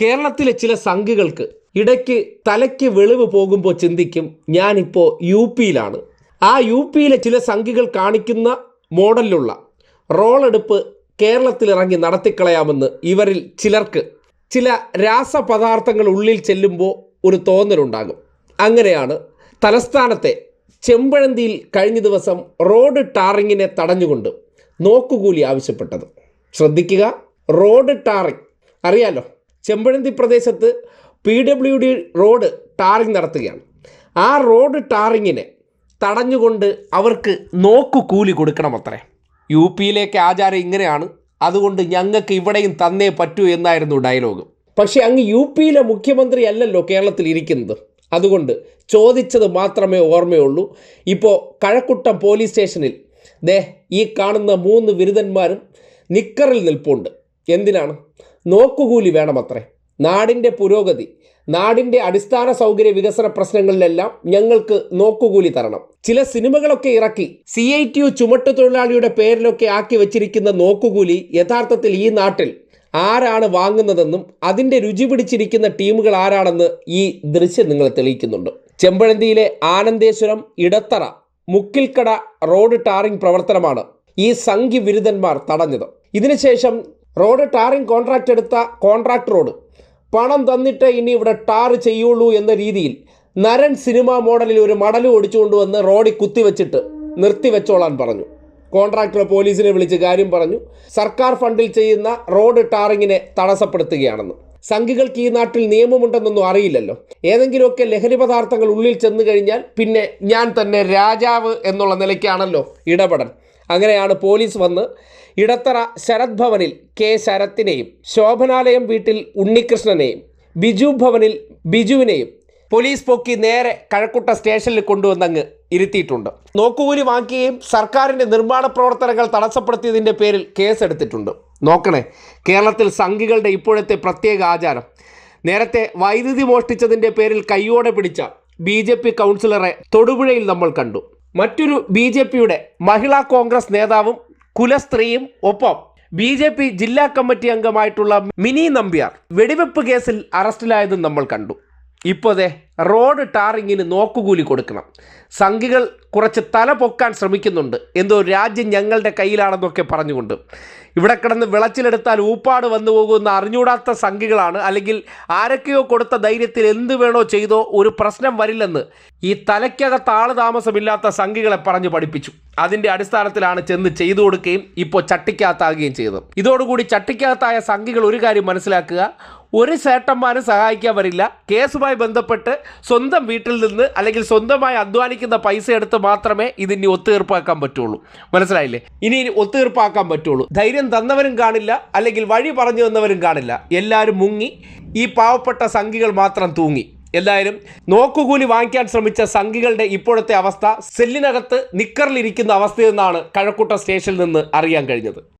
കേരളത്തിലെ ചില സംഘികൾക്ക് ഇടയ്ക്ക് തലയ്ക്ക് വെളിവ് പോകുമ്പോൾ ചിന്തിക്കും ഞാനിപ്പോൾ യു പിയിലാണ്. ആ യു പിയിലെ ചില സംഘികൾ കാണിക്കുന്ന മോഡലിലുള്ള റോളെടുപ്പ് കേരളത്തിലിറങ്ങി നടത്തിക്കളയാമെന്ന് ഇവരിൽ ചിലർക്ക് ചില രാസപദാർത്ഥങ്ങൾ ഉള്ളിൽ ചെല്ലുമ്പോൾ ഒരു തോന്നലുണ്ടാകും. അങ്ങനെയാണ് തലസ്ഥാനത്തെ ചെമ്പഴന്തിയിൽ കഴിഞ്ഞ ദിവസം റോഡ് ടാറിങ്ങിനെ തടഞ്ഞുകൊണ്ട് നോക്കുകൂലി ആവശ്യപ്പെട്ടത്. ശ്രദ്ധിക്കുക റോഡ് ടാറിങ് അറിയാലോ? ചെമ്പഴന്തി പ്രദേശത്ത് P W D road tarring നടത്തുകയാണ്. ആ റോഡ് ടാറിങ്ങിനെ തടഞ്ഞുകൊണ്ട് അവർക്ക് നോക്കു കൂലി കൊടുക്കണം അത്രേ യു പിയിലേക്ക് ആചാരം ഇങ്ങനെയാണ്. അതുകൊണ്ട് ഞങ്ങൾക്ക് ഇവിടെയും തന്നേ പറ്റൂ എന്നായിരുന്നു ഡയലോഗ്. പക്ഷേ അങ്ങ് യു പിയിലെ മുഖ്യമന്ത്രി അല്ലല്ലോ കേരളത്തിൽ ഇരിക്കുന്നത്. അതുകൊണ്ട് ചോദിച്ചത് മാത്രമേ ഓർമ്മയുള്ളൂ. ഇപ്പോൾ കഴക്കുട്ടം പോലീസ് സ്റ്റേഷനിൽ ദേ ഈ കാണുന്ന മൂന്ന് ബിരുദന്മാരും നിക്കറിൽ നിൽപ്പുണ്ട്. എന്തിനാണ്? നോക്കുകൂലി വേണമത്രേ. നാടിന്റെ പുരോഗതി നാടിന്റെ അടിസ്ഥാന സൗകര്യ വികസന പ്രശ്നങ്ങളിലെല്ലാം ഞങ്ങൾക്ക് നോക്കുകൂലി തരണം. ചില സിനിമകളൊക്കെ ഇറക്കി സി ഐ ടി യു ചുമട്ടു തൊഴിലാളിയുടെ പേരിലൊക്കെ ആക്കി വെച്ചിരിക്കുന്ന നോക്കുകൂലി യഥാർത്ഥത്തിൽ ഈ നാട്ടിൽ ആരാണ് വാങ്ങുന്നതെന്നും അതിന്റെ രുചി പിടിച്ചിരിക്കുന്ന ടീമുകൾ ആരാണെന്ന് ഈ ദൃശ്യം നിങ്ങളെ തെളിയിക്കുന്നുണ്ട്. ചെമ്പഴന്തിയിലെ ആനന്ദേശ്വരം ഇടത്തറ മുക്കിൽക്കട റോഡ് ടാറിംഗ് പ്രവർത്തനമാണ് ഈ സംഘി വിരുദ്ധന്മാർ തടഞ്ഞത്. ഇതിനുശേഷം റോഡ് ടാറിങ് കോൺട്രാക്റ്റ് എടുത്ത കോൺട്രാക്ടറോട് പണം തന്നിട്ട് ഇനി ഇവിടെ ടാർ ചെയ്യുള്ളൂ എന്ന രീതിയിൽ നരൻ സിനിമ മോഡലിൽ ഒരു മടൽ ഓടിച്ചുകൊണ്ടുവന്ന് റോഡിൽ കുത്തിവെച്ചിട്ട് നിർത്തിവെച്ചോളാൻ പറഞ്ഞു. കോൺട്രാക്ടർ പോലീസിനെ വിളിച്ച് കാര്യം പറഞ്ഞു. സർക്കാർ ഫണ്ടിൽ ചെയ്യുന്ന റോഡ് ടാറിങ്ങിനെ തടസ്സപ്പെടുത്തുകയാണെന്ന്. സംഘികൾക്ക് ഈ നാട്ടിൽ നിയമമുണ്ടെന്നൊന്നും അറിയില്ലല്ലോ. ഏതെങ്കിലുമൊക്കെ ലഹരി പദാർത്ഥങ്ങൾ ഉള്ളിൽ ചെന്ന് കഴിഞ്ഞാൽ പിന്നെ ഞാൻ തന്നെ രാജാവ് എന്നുള്ള നിലയ്ക്കാണല്ലോ ഇടപെടൽ. അങ്ങനെയാണ് പോലീസ് വന്ന് ഇടത്തറ ശരത് ഭവനിൽ കെ ശരത്തിനെയും ശോഭനാലയം വീട്ടിൽ ഉണ്ണികൃഷ്ണനെയും ബിജു ഭവനിൽ ബിജുവിനെയും പോലീസ് പൊക്കി നേരെ കഴക്കുട്ട സ്റ്റേഷനിൽ കൊണ്ടുവന്നങ്ങ് ഇരുത്തിയിട്ടുണ്ട്. നോക്കുകൂലി വാങ്ങിക്കുകയും സർക്കാരിന്റെ നിർമ്മാണ പ്രവർത്തനങ്ങൾ തടസ്സപ്പെടുത്തിയതിന്റെ പേരിൽ കേസെടുത്തിട്ടുണ്ട്. നോക്കണേ കേരളത്തിൽ സംഘികളുടെ ഇപ്പോഴത്തെ പ്രത്യേക ആചാരം. നേരത്തെ വൈദ്യുതി മോഷ്ടിച്ചതിന്റെ പേരിൽ കയ്യോടെ പിടിച്ച ബി ജെ പി കൗൺസിലറെ തൊടുപുഴയിൽ നമ്മൾ കണ്ടു. മറ്റൊരു ബി ജെ പിയുടെ മഹിളാ കോൺഗ്രസ് നേതാവും കുലസ്ത്രീയും ഒപ്പം ബി ജെ പി ജില്ലാ കമ്മിറ്റി അംഗമായിട്ടുള്ള മിനി നമ്പ്യാർ വെടിവെപ്പ് കേസിൽ അറസ്റ്റിലായതും നമ്മൾ കണ്ടു. ഇപ്പോഴേ റോഡ് ടാറിങ്ങിന് നോക്കുകൂലി കൊടുക്കണം. സംഘികൾ കുറച്ച് തല പൊക്കാൻ ശ്രമിക്കുന്നുണ്ട്. എന്തോ രാജ്യം ഞങ്ങളുടെ കയ്യിലാണെന്നൊക്കെ പറഞ്ഞുകൊണ്ട്. ഇവിടെ കിടന്ന് വിളച്ചിലെടുത്താൽ ഊപ്പാട് വന്നു പോകുന്ന അറിഞ്ഞൂടാത്ത സംഖ്യകളാണ് അല്ലെങ്കിൽ ആരൊക്കെയോ കൊടുത്ത ധൈര്യത്തിൽ എന്ത് വേണോ ചെയ്തോ ഒരു പ്രശ്നം വരില്ലെന്ന് ഈ തലയ്ക്കകത്ത് ആൾ താമസമില്ലാത്ത സംഖ്യകളെ പറഞ്ഞു പഠിപ്പിച്ചു. അതിന്റെ അടിസ്ഥാനത്തിലാണ് ചെന്ന് ചെയ്തു കൊടുക്കുകയും ഇപ്പോൾ ചട്ടിക്കകത്താകുകയും ചെയ്തത്. ഇതോടുകൂടി ചട്ടിക്കകത്തായ സംഖ്യകൾ ഒരു കാര്യം മനസ്സിലാക്കുക. ഒരു ചേട്ടന്മാരും സഹായിക്കാൻ വരില്ല കേസുമായി ബന്ധപ്പെട്ട് സ്വന്തം വീട്ടിൽ നിന്ന് അല്ലെങ്കിൽ സ്വന്തമായി അധ്വാനിക്കുന്ന പൈസ എടുത്ത് മാത്രമേ ഇതിനി ഒത്തുതീർപ്പാക്കാൻ പറ്റുള്ളൂ. മനസ്സിലായില്ലേ? ഇനി ഇനി ഒത്തുതീർപ്പാക്കാൻ പറ്റുള്ളൂ. ധൈര്യം തന്നവരും കാണില്ല അല്ലെങ്കിൽ വഴി പറഞ്ഞു തന്നവരും കാണില്ല. എല്ലാവരും മുങ്ങി ഈ പാവപ്പെട്ട സംഖികൾ മാത്രം തൂങ്ങി. എന്തായാലും നോക്കുകൂലി വാങ്ങിക്കാൻ ശ്രമിച്ച സംഘികളുടെ ഇപ്പോഴത്തെ അവസ്ഥ സെല്ലിനകത്ത് നിക്കറിലിരിക്കുന്ന അവസ്ഥയെന്നാണ് കഴക്കൂട്ട സ്റ്റേഷനിൽ നിന്ന് അറിയാൻ കഴിഞ്ഞത്.